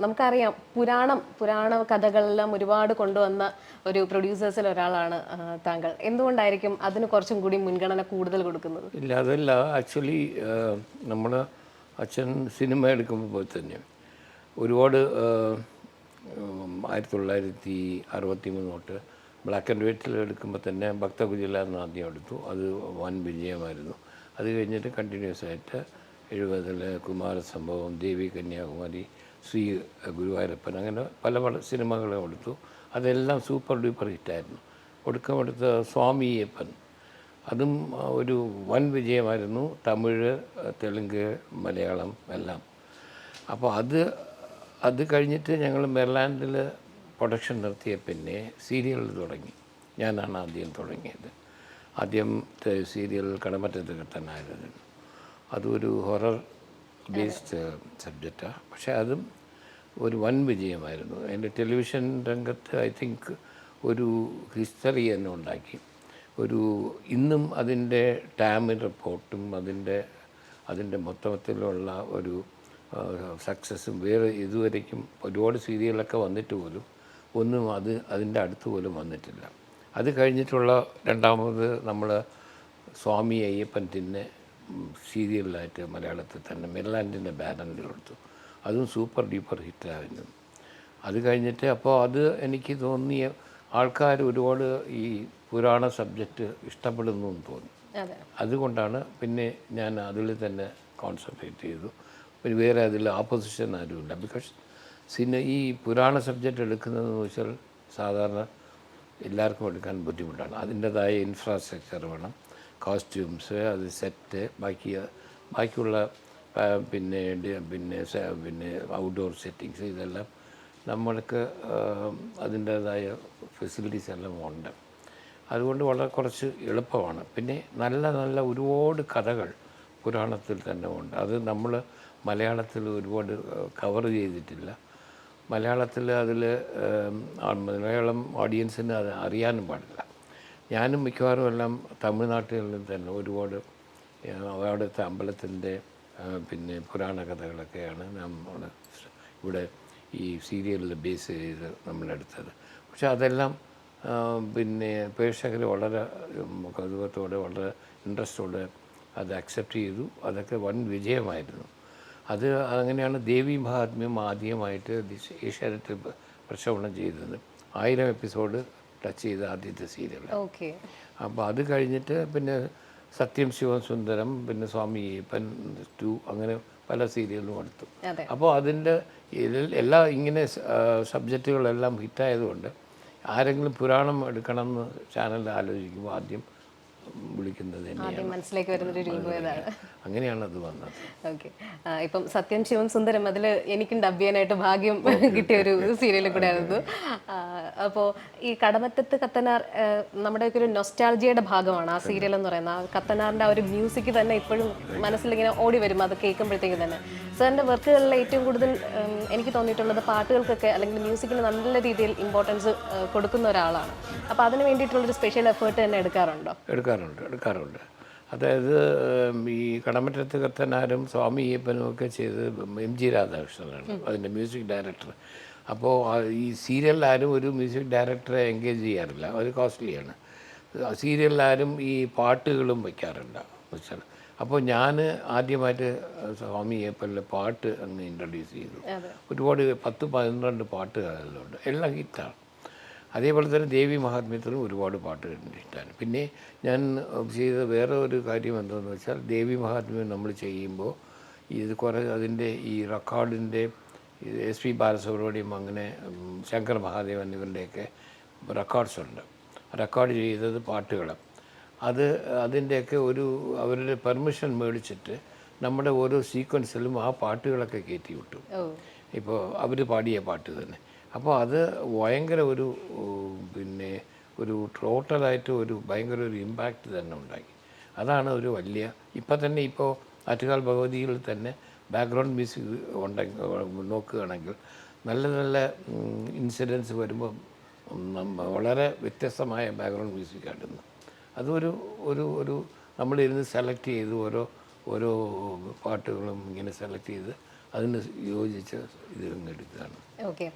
നമുക്കറിയാം പുരാണം പുരാണ കഥകളെല്ലാം ഒരുപാട് കൊണ്ടുവന്ന ഒരു പ്രൊഡ്യൂസേഴ്സിൽ ഒരാളാണ് താങ്കൾ. എന്തുകൊണ്ടായിരിക്കും അതിന് കുറച്ചും കൂടി മുൻഗണന കൂടുതൽ കൊടുക്കുന്നത്? ഇല്ല അതല്ല. ആക്ച്വലി നമ്മൾ അച്ഛൻ സിനിമ എടുക്കുമ്പോൾ തന്നെ ഒരുപാട് ആയിരത്തി തൊള്ളായിരത്തി അറുപത്തി മൂന്ന് തൊട്ട് ബ്ലാക്ക് ആൻഡ് വൈറ്റിൽ എടുക്കുമ്പോൾ തന്നെ ഭക്തകുജില എന്ന് ആദ്യം എടുത്തു. അത് വൻ വിജയമായിരുന്നു. അത് കഴിഞ്ഞിട്ട് കണ്ടിന്യൂസ് ആയിട്ട് എഴുപതിൽ കുമാരസംഭവം ദേവി കന്യാകുമാരി ശ്രീ ഗുരുവായൂരപ്പൻ അങ്ങനെ പല പല സിനിമകളും എടുത്തു അതെല്ലാം സൂപ്പർ ഡൂപ്പർ ഹിറ്റായിരുന്നു. ഒടുക്കമെടുത്ത സ്വാമിയപ്പൻ. അതും ഒരു വൻ വിജയമായിരുന്നു. തമിഴ് തെലുങ്ക് മലയാളം എല്ലാം. അപ്പോൾ അത് അത് കഴിഞ്ഞിട്ട് ഞങ്ങൾ മെർലാൻഡിൽ പ്രൊഡക്ഷൻ നിർത്തിയ പിന്നെ സീരിയൽ തുടങ്ങി. ഞാനാണ് ആദ്യം തുടങ്ങിയത്. ആദ്യം സീരിയൽ കടമറ്റത്ത് കിട്ടാനായിരുന്നു. അതൊരു ഹൊറർ ബേസ്ഡ് സബ്ജക്റ്റാണ് പക്ഷേ അതും ഒരു വൻ വിജയമായിരുന്നു. എന്റെ ടെലിവിഷൻ രംഗത്ത് ഐ തിങ്ക് ഒരു ഹിസ്റ്ററി തന്നെ ഉണ്ടാക്കി. ഒരു ഇന്നും അതിന്റെ ടാമിൻ റിപ്പോർട്ടും അതിന്റെ അതിന്റെ മൊത്തത്തിലുള്ള ഒരു സക്സസ്സും വേറെ ഇതുവരേക്കും ഒരുപാട് സീരിയലൊക്കെ വന്നിട്ട് പോലും ഒന്നും അത് അതിന്റെ അടുത്ത് പോലും വന്നിട്ടില്ല. അത് കഴിഞ്ഞിട്ടുള്ള രണ്ടാമത് നമ്മൾ സ്വാമി അയ്യപ്പൻ തിന്നെ സീരിയലിലായിട്ട് മലയാളത്തിൽ തന്നെ മെർലാൻഡിന്റെ ബാനറിൽ കൊടുത്തു. അതും സൂപ്പർ ഡീപ്പർ ഹിറ്റായിരുന്നു. അത് കഴിഞ്ഞിട്ട് അപ്പോൾ അത് എനിക്ക് തോന്നിയ ആൾക്കാർ ഒരുപാട് ഈ പുരാണ സബ്ജക്റ്റ് ഇഷ്ടപ്പെടുന്നു എന്ന് തോന്നി. അതെ. അതുകൊണ്ടാണ് പിന്നെ ഞാൻ അതിൽ തന്നെ കോൺസെൻട്രേറ്റ് ചെയ്തു. പിന്നെ വേറെ അതിൽ ആപ്പോസിഷൻ ആരുമില്ല ബിക്കോസ് സിനിമ ഈ പുരാണ സബ്ജക്റ്റ് എടുക്കുന്നതെന്ന് വെച്ചാൽ സാധാരണ എല്ലാവർക്കും എടുക്കാൻ ബുദ്ധിമുട്ടാണ്. അതിന്റെതായ ഇൻഫ്രാസ്ട്രക്ചർ വേണം. കോസ്റ്റ്യൂംസ് അത് സെറ്റ് ബാക്കി ബാക്കിയുള്ള പിന്നെ പിന്നെ പിന്നെ ഔട്ട്ഡോർ സെറ്റിങ്സ് ഇതെല്ലാം നമ്മൾക്ക് അതിന്റേതായ ഫെസിലിറ്റീസ് എല്ലാം ഉണ്ട്. അതുകൊണ്ട് വളരെ കുറച്ച് എളുപ്പമാണ്. പിന്നെ നല്ല നല്ല ഒരുപാട് കഥകൾ പുരാണത്തിൽ തന്നെ ഉണ്ട്. അത് നമ്മൾ മലയാളത്തിൽ ഒരുപാട് കവർ ചെയ്തിട്ടില്ല. മലയാളത്തിൽ അതിൽ മലയാളം ഓഡിയൻസിന് അത് അറിയാനും പാടില്ല. ഞാനും മിക്കവാറും എല്ലാം തമിഴ്നാട്ടിൽ തന്നെ ഒരുപാട് അവിടുത്തെ അമ്പലത്തിന്റെ പിന്നെ പുരാണ കഥകളൊക്കെയാണ് നമ്മൾ ഇവിടെ ഈ സീരിയലിൽ ബേസ് ചെയ്ത് നമ്മളെടുത്തത്. പക്ഷെ അതെല്ലാം പിന്നെ പ്രേക്ഷകർ വളരെ കൗതുകത്തോടെ വളരെ ഇൻട്രസ്റ്റോടെ അത് അക്സെപ്റ്റ് ചെയ്തു. അതൊക്കെ വൻ വിജയമായിരുന്നു. അത് അങ്ങനെയാണ് ദേവി മഹാത്മ്യം ആദ്യമായിട്ട് ഏഷ്യാനെറ്റ് പ്രക്ഷേപണം ചെയ്തത്. ആയിരം എപ്പിസോഡ് ടച്ച് ചെയ്ത ആദ്യത്തെ സീരിയൽ ഓക്കെ. അപ്പോൾ അത് കഴിഞ്ഞിട്ട് പിന്നെ സത്യം ശിവം സുന്ദരം പിന്നെ സ്വാമി അയ്യപ്പൻ ടു അങ്ങനെ പല സീരിയലും എടുത്തു അപ്പോൾ അതിന്റെ എല്ലാ ഇങ്ങനെ സബ്ജക്റ്റുകളെല്ലാം ഹിറ്റായതുകൊണ്ട് ആരെങ്കിലും പുരാണം എടുക്കണം എന്ന് ചാനൽ ആലോചിക്കുമ്പോൾ ആദ്യം വിളിക്കുന്നത് തന്നെയാണ്. മനസ്സിലേക്ക് വരുന്നൊരു രൂപം അങ്ങനെയാണ് അത് വന്നത്. ഓക്കെ ഇപ്പം സത്യം ശിവം സുന്ദരം അതിൽ എനിക്കും ഡബ് ചെയ്യാനായിട്ട് ഭാഗ്യം കിട്ടിയ ഒരു സീരിയൽ കൂടെ ആയിരുന്നു. അപ്പോൾ ഈ കടമറ്റത്ത് കത്തനാർ നമ്മുടെ നമ്മുടെയൊക്കെ ഒരു നൊസ്റ്റാൾജിയുടെ ഭാഗമാണ് ആ സീരിയൽ എന്ന് പറയുന്നത്. ആ കത്തനാറിന്റെ ആ ഒരു മ്യൂസിക് തന്നെ ഇപ്പോഴും മനസ്സിലിങ്ങനെ ഓടി വരും. അത് കേൾക്കുമ്പോഴത്തേക്ക് തന്നെ. സാറിന്റെ വർക്കുകളിൽ ഏറ്റവും കൂടുതൽ എനിക്ക് തോന്നിയിട്ടുള്ളത് പാട്ടുകൾക്കൊക്കെ അല്ലെങ്കിൽ മ്യൂസിക്കിന് നല്ല രീതിയിൽ ഇമ്പോർട്ടൻസ് കൊടുക്കുന്ന ഒരാളാണ്. അപ്പോൾ അതിന് വേണ്ടിയിട്ടുള്ളൊരു സ്പെഷ്യൽ എഫേർട്ട് തന്നെ എടുക്കാറുണ്ടോ? എടുക്കാറുണ്ട് എടുക്കാറുണ്ട്. അതായത് ഈ കടമറ്റത്ത് കത്തനാരും സ്വാമി അയ്യപ്പനും ഒക്കെ ചെയ്ത് എം ജി രാധാകൃഷ്ണനാണ് അതിന്റെ മ്യൂസിക് ഡയറക്ടർ. അപ്പോൾ ഈ സീരിയലിലാരും ഒരു മ്യൂസിക് ഡയറക്ടറെ എൻഗേജ് ചെയ്യാറില്ല അത് കോസ്റ്റ്ലിയാണ്. സീരിയലിലാരും ഈ പാട്ടുകളും വയ്ക്കാറുണ്ട് അപ്പോൾ ഞാൻ ആദ്യമായിട്ട് സ്വാമി അയ്യപ്പനിലെ പാട്ട് അങ്ങ് ഇൻട്രൊഡ്യൂസ് ചെയ്തു. ഒരുപാട് പത്ത് പന്ത്രണ്ട് പാട്ടുകളുണ്ട് എല്ലാം ഹിറ്റാണ്. അതേപോലെ തന്നെ ദേവി മഹാത്മ്യത്തിലും ഒരുപാട് പാട്ടുകളുണ്ട് ഇഷ്ടമാണ് പിന്നെ ഞാൻ ചെയ്ത വേറെ ഒരു കാര്യം എന്താണെന്ന് വെച്ചാൽ ദേവി മഹാത്മ്യം നമ്മൾ ചെയ്യുമ്പോൾ ഇത് കുറേ അതിന്റെ ഈ റെക്കോർഡിന്റെ എസ് പി ബാലസുബ്രഹ്മണ്യം അങ്ങനെ ശങ്കർ മഹാദേവൻ ഇവരുടെയൊക്കെ റെക്കോർഡ്സ് ഉണ്ട്. റെക്കോർഡ് ചെയ്തത് പാട്ടുകൾ. അത് അതിന്റെയൊക്കെ ഒരു അവരുടെ പെർമിഷൻ മേടിച്ചിട്ട് നമ്മുടെ ഓരോ സീക്വൻസിലും ആ പാട്ടുകളൊക്കെ കയറ്റി വിട്ടു. ഇപ്പോൾ അവർ പാടിയ പാട്ട് തന്നെ. അപ്പോൾ അത് ഭയങ്കര ഒരു പിന്നെ ഒരു ടോട്ടലായിട്ട് ഒരു ഭയങ്കര ഒരു ഇമ്പാക്റ്റ് തന്നെ ഉണ്ടാക്കി അതാണ് ഒരു വലിയ ഇപ്പം തന്നെ ഇപ്പോൾ ആറ്റുകാൽ ഭഗവതിയിൽ തന്നെ ബാക്ക്ഗ്രൗണ്ട് മ്യൂസിക് ഉണ്ടെങ്കിൽ നോക്കുകയാണെങ്കിൽ നല്ല നല്ല ഇൻസിഡൻസ് വരുമ്പോൾ വളരെ വ്യത്യസ്തമായ ബാക്ക്ഗ്രൗണ്ട് മ്യൂസിക് ആയിരുന്നു അതൊരു ഒരു ഒരു നമ്മളിരുന്ന് സെലക്ട് ചെയ്ത് ഓരോ ഓരോ പാട്ടുകളും ഇങ്ങനെ സെലക്ട് ചെയ്ത് അതിന് യോജിച്ച് ഇത് എടുക്കുകയാണ്. ഓക്കെ